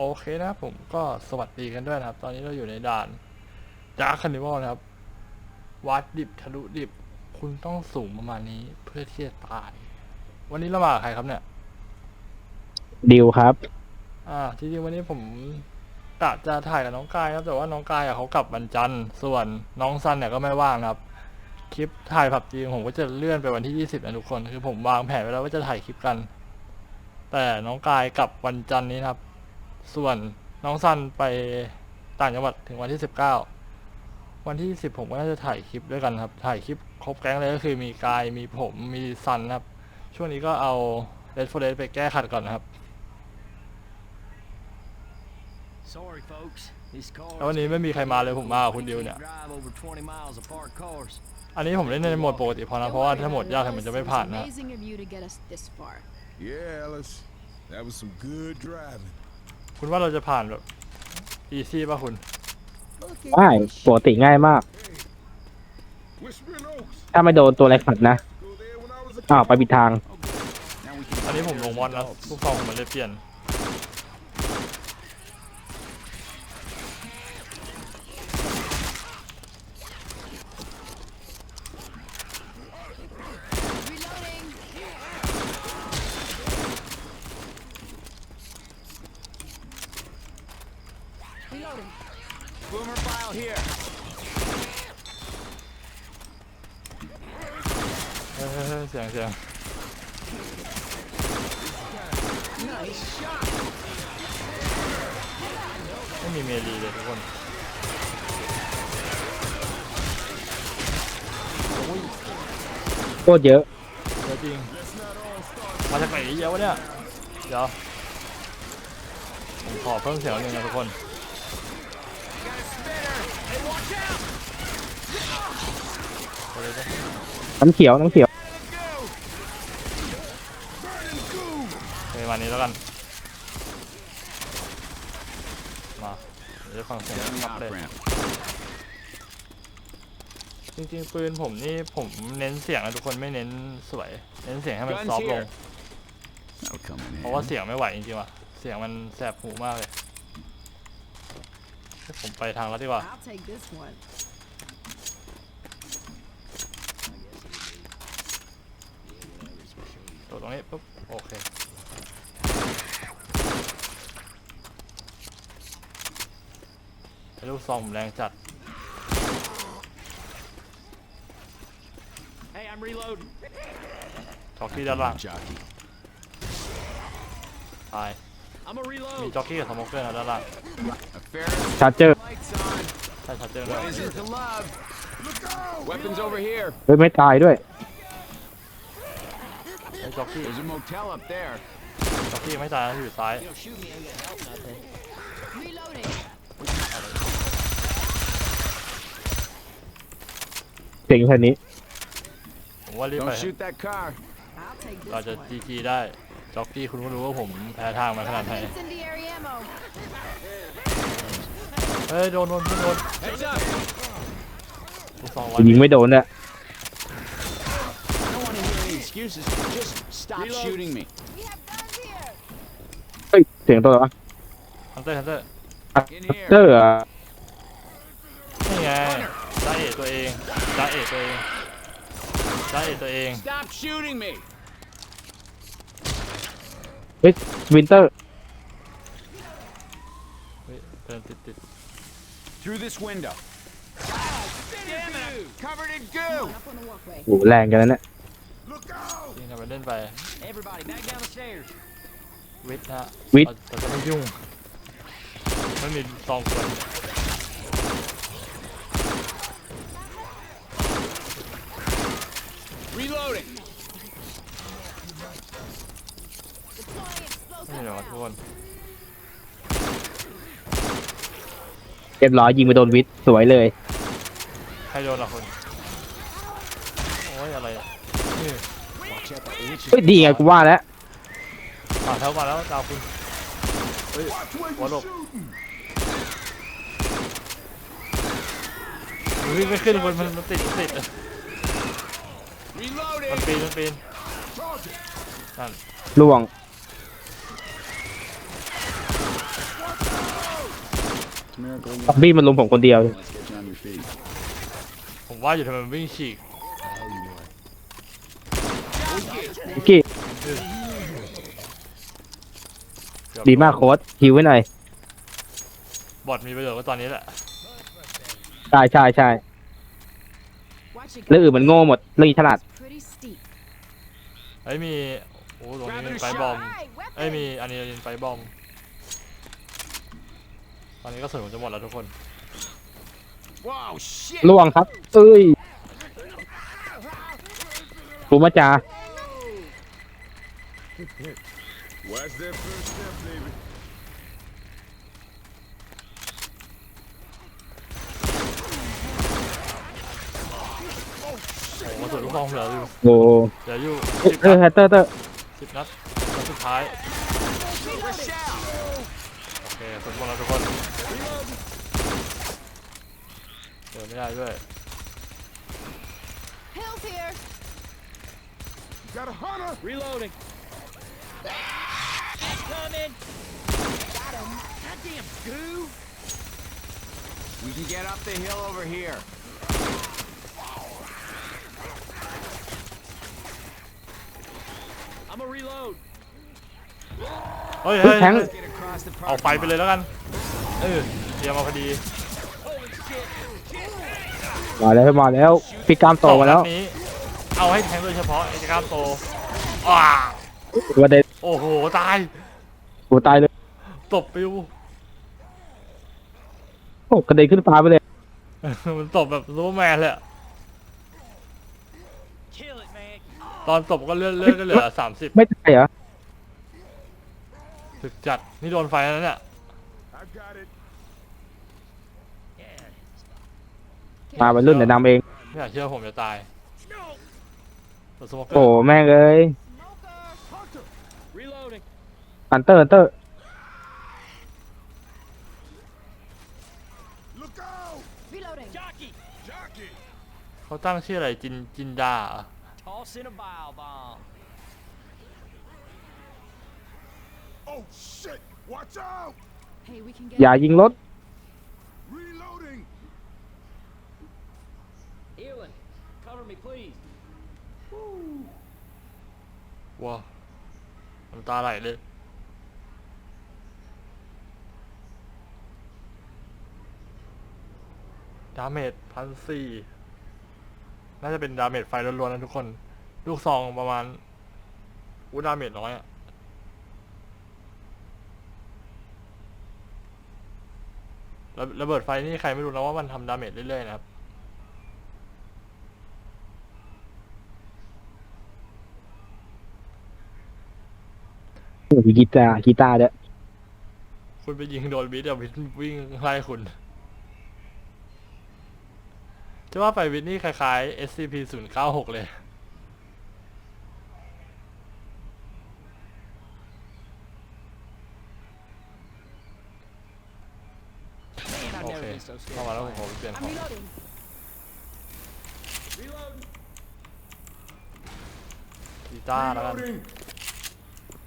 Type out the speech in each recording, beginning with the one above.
โอเคนะครับผมก็สวัสดีกันด้วยนะครับ ตอนนี้เราอยู่ในด่านดาร์คคานิวัลนะครับ วัดดิบทะลุดิบ คุณต้องสูงประมาณนี้เพื่อที่จะตาย วันนี้เรามากับใครครับเนี่ย ดิวครับ อ่าจริงๆวันนี้ผมกะจะถ่ายกับน้องกายครับแต่ว่าน้องกายอะเขากลับวันจันทร์ส่วนน้องซันเนี่ยก็ไม่ว่างนะครับ คลิปถ่ายผับจริงผมก็จะเลื่อนไปวันที่20นะทุกคน คือผมวางแผนไว้แล้วว่าจะถ่ายคลิปกัน แต่น้องกายกลับวันจันทร์นี้นะครับ ส่วนน้องซันไปต่างจังหวัดถึงวันที่ 19 วันที่10ผมก็น่าจะถ่ายคลิปด้วยกันครับ ถ่ายคลิปครบแก๊งเลยก็คือมีกายมีผมมีซันนะครับ ช่วงนี้ก็เอาเ e ด f อ r เ d ไปแก้ขัดก่อนนะครับ Sorry, folks. These cars แล้ววันนี้ไม่มีใครมาเลยผมมากับคุณดิวเนี่ย drive over 20 miles apart cars. อันนี้ผมเล่นในโหมดปกติพอนะเพราะว่าถ้าโหมดยากมันจะไม่ผ่านนะ Amazing of you to get us this far. Yeah, Alice. That was some good driving. คุณว่าเราจะผ่านแบบอีซี่ป่ะคุณ ได้ปกติง่ายมาก Whispering Oaks. ถ้าไม่โดนตัวอะไรขัดนะ Go there when I was a อ้าว ไปผิดทาง Now we can อันนี้ผมลงมอนแล้วลูกซองผมมันเลยเปลี่ยน Reloading. Reloading. boomer file here. เฮ้ยเฮ้ยเฮ้ยเสียงเสียง Nice shot. ไม่มีเมลีเลยทุกคนโอ้ยโคตรเยอะ เยอะจริงมาจากไหนเยอะวะเนี่ย เดี๋ยว ผมขอเพิ่มเสียงหนึ่งนะทุกคน Got a spinner. Hey, watch out. ไปเลยจ้ะน้ำเขียว น้ำเขียว Let it go. ไปวันนี้แล้วกัน มาเดี๋ยวฟังเสียงครับเลยจริงๆปืนผมนี่ผมเน้นเสียงนะทุกคนไม่เน้นสวย เน้นเสียงให้มัน Guns ซอฟต์ลง here. That'll come in เพราะว่าเสียงไม่ไหวจริงๆว่ะ เสียงมันแสบหูมากเลยผมไปทางแล้วดีกว่า I'll take this one. โดดตรงนี้ปุ๊บโอเค ลูกซองผมแรงจัด Hey, I'm reloading. จ็อกกี้ด้านล่าง jockey. ตาย I'm a มี reload. จ็อกกี้กับสโมกเกอร์นะด้านล่าง A Ferris. ชาร์เจอร์ Lights on. ใช่ชัดเจนเลย What isn't to love? Weapons over here. เฮ้ยไม่ตายด้วย ไอ้จ็อกกี้ There's a motel up there. จ็อกกี้ไม่ตายนะอยู่ซ้าย Reloading. เจ๋งแค่นี้ ผมว่ารีบไป Don't shoot that car. I'll take เรา this จะ one. จีจีได้ จ็อกกี้คุณก็รู้ว่าผมแพ้ทางมาขนาดไหน Incendiary ammo. เฮ้ย โดนโดนโดน Heads up. ลูกซองร้อยยิงไม่โดนเนี่ย I don't want to hear any excuses. Just stop shooting me. We have guns here. เฮ้ย เสียงตัวอะไรวะฮันเตอร์ฮันเตอร์ In เจอ here. ร์อะนี่ไงจ้าเอ๋ ตัวเองจ้าเอ๋ตัวเองจ้าเอ๋ตัวเอง Stop shooting me. เฮ้ยวินเตอร์เฮ้ยเดินติดติด Through this window. Damn it! I'm covered in goo. Up on the walkway. โหแรงกันแล้วเนี่ย Look out! จริงทำไปเล่นไป Everybody, back down the stairs. วิทย์ฮะวิทย์ เราเราจะไม่ยุ่งไม่มีซองคน Reloading. ไม่มีหรอกทุกคนเรียบร้อยยิงไปโดนวิทย์สวยเลย ใครโดนล่ะคนโอ้ยอะไรอะนี่ Watch out, that witch is เฮ้ยดีไงกูว่าแล้วมาแล้วมาแล้วดาวคุณเฮ้ย Watch where What you're up? shooting. วิ่งไม่ขึ้นคนมันมันติดมันติด Reloading. มันปีนมันปีน Target. นั่นล่วง Watch a miracle. you ซอมบี้มันลุมผมคนเดียว Let's get you on your feet. ผมว่าอยู่ทำไมมันวิ่งฉีกวิกกี้เกือบดีมากโค้ดฮิวไว้หน่อยบอดมีประโยชน์ก็ตอนนี้แหละใช่ใช่ใช่ Watch it เรื่อง go. อื่นมันโง่หมดเรื่องนี้ฉลาด Pretty steep. เอ้ยมีโอ้ตรงนี้มีไฟบอม Alright, เอ้ย weapon. มีอันนี้ไฟบอมตอนนี้ก็สนุกจะหมดแล้วทุกคน Whoa, shit! ล่วงครับ เอ้ยรูมาจา Watch that first step, baby. โอ้โห กระสุนลูกซองเหลืออยู่โอ้เหลืออยู่เอ้ยสิบเออแฮตเตอร์เตอร์สิบนัดนัดสุดท้ายโอเคสุดหมดแล้วทุกคนเดินไม่ได้ด้วย Hills here. Got a hunter. Reloading. Coming. Got him. Goddamn goo. We can get up the hill over here. I'm a reload. เฮ้ยเฮ้ยแทงเฮ้ย Get across the เอา park. ไฟไปเลยแล้วกัน เออเตรียมมาพอดีมาแล้วมาแล้วพี่กล้ามโตมาแล้วสองนัดนี้เอาให้แทงโดยเฉพาะไอ้กล้ามโตอ้าประเด็นโอ้โหตายกูตายเลยตบปิว โอ้กระเด็นขึ้นฟ้าไปเลย มันตบแบบซูเปอร์แมนเลยอะ Kill it, man. ตอนตบก็เลื่อนเลื่อนก็เหลือสามสิบไม่ตายเหรอถึกจัด นี่โดนไฟแล้วเนี่ย I got it. มาเป็นรุ่นเดี๋ยวนำเอง ไม่อยากเชื่อผมจะตายแต่สโมเกอโอ้ร์แม่งเอ้ย Smoker. Reloading. ฮันเตอร์ฮันเตอร์ Look out! Reloading. Jockey. Jockey! เขาตั้งชื่ออะไรจินจินดาเหรอ Tossing a bile bomb. Oh, shit! Watch out! Hey, we can get. อย่ายิงรถ Reloading! Healing. Cover me, please. ว้าวน้ำตาไหลเลย ดาเมจพันสี่ น่าจะเป็นดาเมจไฟล้วนๆนะทุกคน ลูกซองประมาณอู้ดาเมจน้อยอะระระเบิดไฟนี่ใครไม่รู้นะว่ามันทำดาเมจเรื่อยๆนะครับโอ้ยกีตาร์กีตาร์เด้อคุณไปยิงโดนวิทย์เดี๋ยววิทย์วิ่งไล่คุณ จะว่าไปวิทย์นี่คล้ายๆ SCP 0 9 6เลย โอเคเข้ามาแล้วผมขอไปเปลี่ยนของกีตาร์แล้วกัน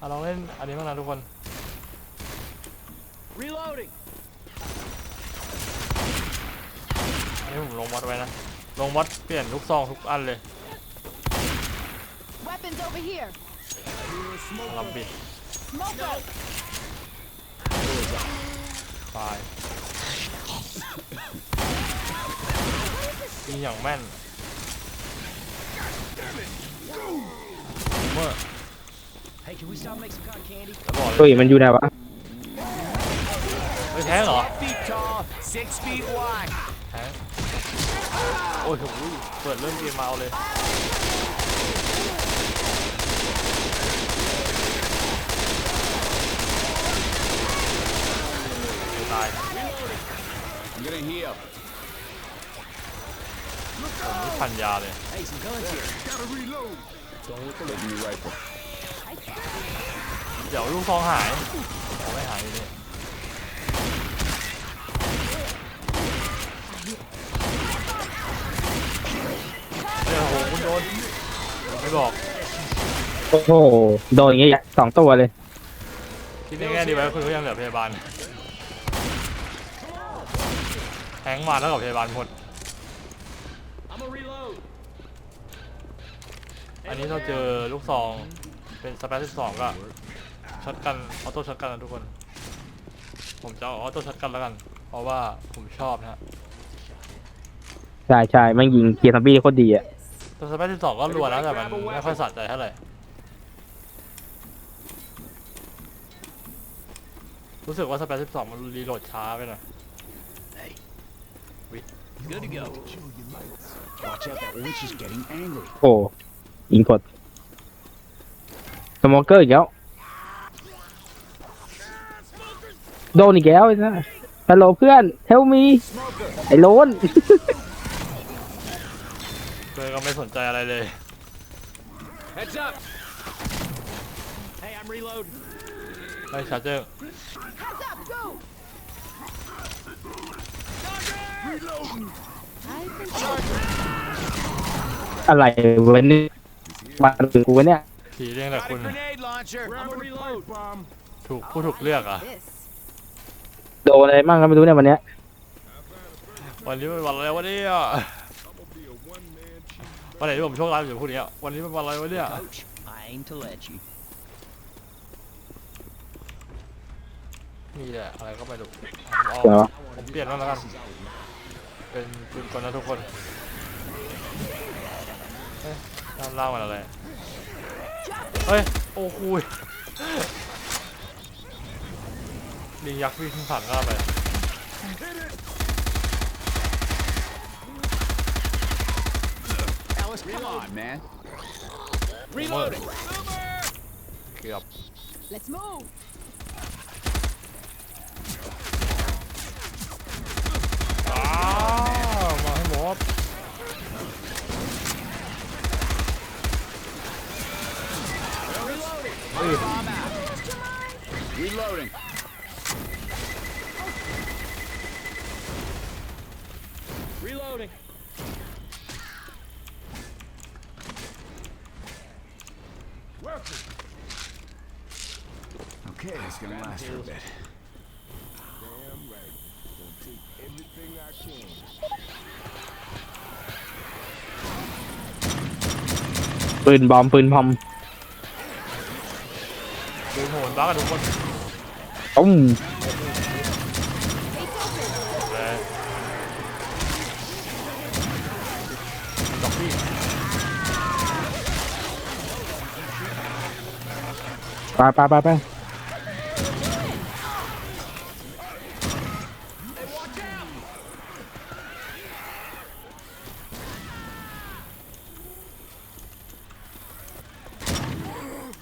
อะลองเล่นอันนี้บ้างนะทุกคน Reloading. อั นนี้ผมลงวัดไว้นะ ลงวัดเปลี่ยนทุกซองทุกอันเลย Weapons over here. สลับบิด Smoker. ไฟยิงอย่างแม่นเมื่อ Hey, can we stop and make some cotton candy? จะบอกเลตุ้ยยมันอยู่ไหนวะเฮ้ยแท้งเหรอ Feet tall, six feet wide. แท้ง โอ้ยโหเปิดเริ่มเกมมาเอาเลยตาย I'm gonna heal. ผมนี่พันยาเลย เดี๋ยวลูกซองหายเอาไม่หายอยู่นี่เฮ้ย โอ้โหคุณโดนไม่บอกโอ้โห โดนอย่างงี้สองตัวเลย คิดในแง่ดีไว้คุณก็ยังเหลือพยาบาลแทงมาแล้วกับพยาบาลหมด I'm a reload. อันนี้เราเจอลูกซองเป็นสเปซสองก็ช็อตกันออโต้ช็อตกันนะทุกคน ผมจะเอาออโต้ช็อตกันแล้วกัน เพราะว่าผมชอบนะฮะ ใช่ใช่แม่งยิงเคลียร์ซัมบี้โคตรดีอะ แต่สเปซสองก็รัวนะแต่มันไม่ค่อยสะใจเท่าไหร่รู้สึกว่าสเปซสองมันรีโหลดช้าไปหน่อย Good to go. Watch out, that witch is getting angry. โอ้ยิงกดสโมเกอร์อีกแล้ว โดนอีกแล้วไอ้นะฮัลโหลเพื่อน เฮลมี ไอ้โลน เลยก็ไม่สนใจอะไรเลย Heads up. Hey, I'm reload. ไม่ชาร์เจอร์ Heads up, go! I think อะไรเว้นนี่บ้านกูวะเนี่ยทีเรียกแต่ Got คุ a ณ grenade launcher. I'm a reload. ถูกผู้ถูกเลือกอะ this. โดนอะไรมั่งก็ไม่รู้เนี่ยวันเนี้ยวันนี้เป็นวันอะไรวะเนี่ย I'm gonna be a one-man cheese วันไหนที่ผมโชคร้ายอยู่พูดอย่างเงี้ยวันนี้เป็นวันอะไรวะเนี่ย Coach, I aim to let you. นี่แหละอะไรก็ไม่รู้เหรอผมเปลี่ยนบ้างแล้วกัน เป็นปืนกลนะทุกคนเฮ้ยด้านล่างมันอะไร เฮ้ย โอ้โหยลิงยักษ์วิ่งผ่านหน้าไป Alice, come on, man. Reloading. เกือบ Let's move. อ้าวมาให้หมด Bomb out. Reloading. Reloading. Okay, it's gonna last for a bit. Damn right. Gonna take everything I can. ปืนบอมปืนพอมดูโหนบ้ากันทุกคนตุ้มเลยดอกพี่ไปไปไปไป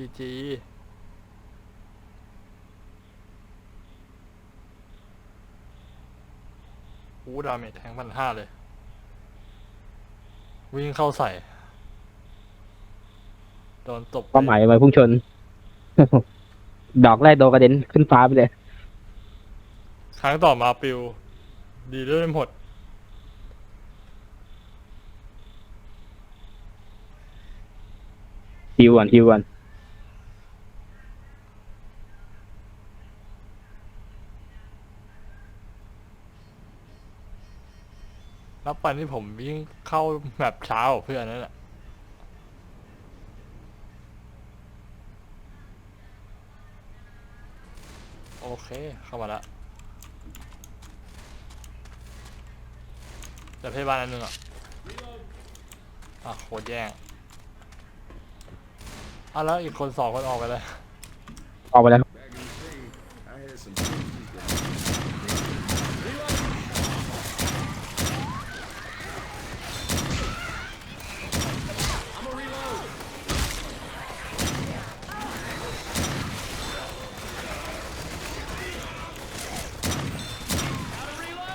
จีจีหูดาเมจแทงพันห้าเลย วิ่งเข้าใส่ โดนตบเป้าหมายไว้พุ่งชน ดอกแรกโดนกระเด็นขึ้นฟ้าไปเลย ครั้งต่อมาปิว ดีด้วยหมดฮิวก่อนฮิวก่อน แล้วปันที่ผมวิ่งเข้าแบบเช้ากว่าเพื่อนนั่นแหละโอเค เข้ามาแล้วแต่พยาบาลอันหนึ่งอะอะโคตรแย่งอะแล้วอีกคนสองคนออกไปเลย ออกไปแล้ว Back in the day, I had some sisters that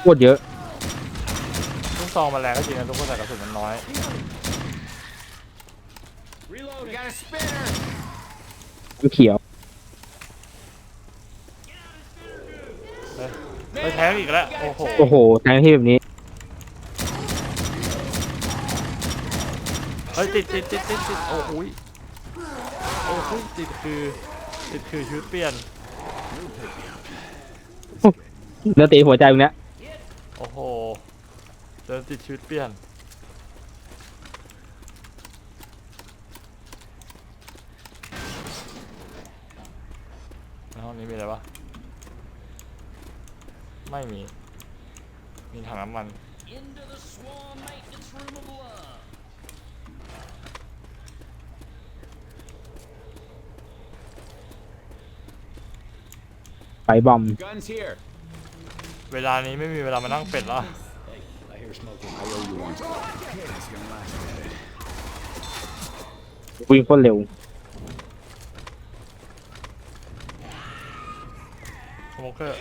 โคตรเยอะซองมันแรงก็จริงนะทุกคนแต่กระสุนมันน้อย We got a spinner. มันเขียวเฮ้ยไปแทงอีกแล้ว โอ้โห โอ้โห แทงที่แบบนี้ เฮ้ยติดติดติดติดติดโอ้โหยโอ้โหยติดคือติดคือชีวิตเปลี่ยน เนื้อตีหัวใจตรงเนี้ย โอ้โหเดินติดชีวิตเปลี่ยนในห้องนี้มีอะไรปะไม่มี มีถังน้ำมันไฟบอม Guns here. เวลานี้ไม่มีเวลามานั่งเป็ดแล้ว I hear smoking. I owe you one. Okay, that's gonna last a minute. วิ่งโคตรเร็วสโมเกอร์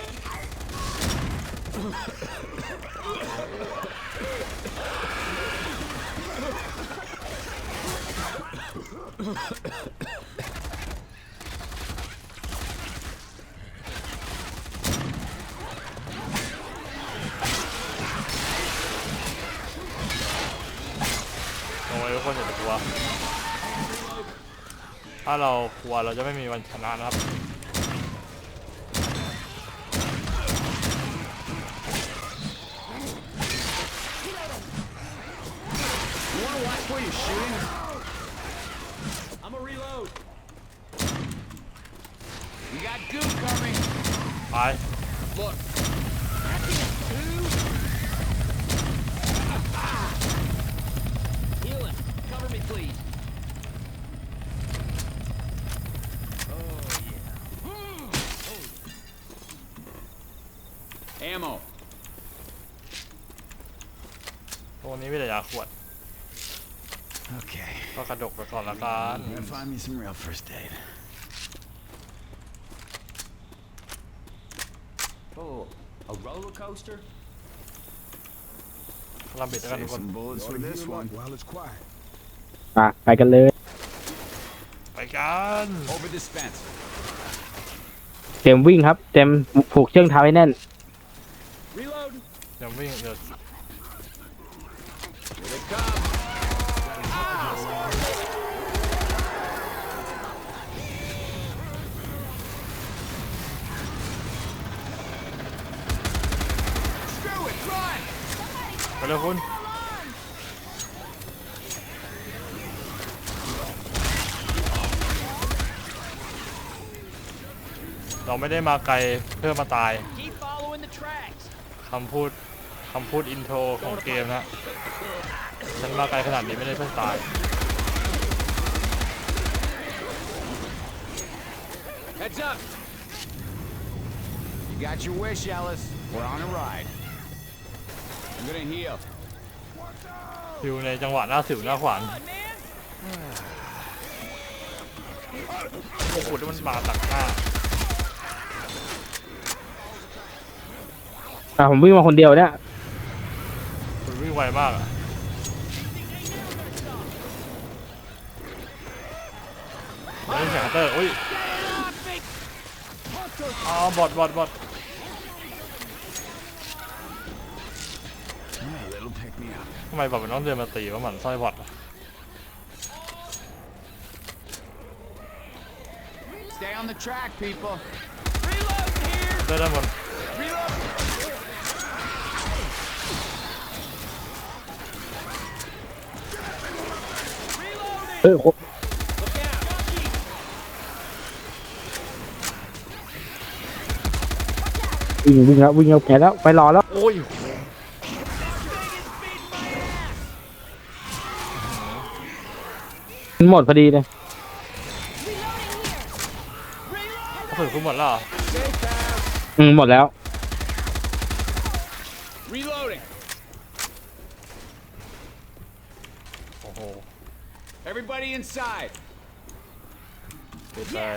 ถ้าเรากลัวเราจะไม่มีวันชนะนะครับ ไป Healing. Cover me, please. ก็กระดกไปก่อนละกัน Gotta find me some real first aid. Oh, a roller coaster? ลำบิดแล้วกันทุกคน bullets Ought to heal up while it's quiet. อ่ะไปกันเลย ไปกัน Over this fence. เตรียมวิ่งครับ เตรียมผูกเชือกเท้าให้แน่น Reload. เดี๋ยววิ่งเดี๋ยว ไปเลยคุณเราไม่ได้มาไกลเพื่อมาตาย Keep following the tracks. คำพูดคำพูดอินโทรของเกมนะฉันมาไกลขนาดนี้ไม่ได้เพื่อตาย Heads up. You got your wish, Ellis. We're on a ride. I'm gonna heal. อยู่ในจังหวะหน้าสิวหน้าขวานโอ้โหแล้วมันมาตักหน้าอะผมวิ่งมาคนเดียวเนี่ยคุณวิ่งไวมากอะเฮ้ยเสียงเตอร์อุ้ยอ๋อบอดบอดบอด Yeah, that'll pick me up. ทำไมบอดมันต้องเดินมาตีว่าเหมือนสร้อยบอดอะ Stay on the track, people. เดินด้านบนเออโควิ่งวิ่งแล้ววิ่งเอาแขนแล้วไปรอแล้ว โอ้ย หมดพอดีเลยกระสุนคุณหมดแล้วเหรออืมหมดแล้ว Reloading. โอ้โห Everybody inside. ปิดเลย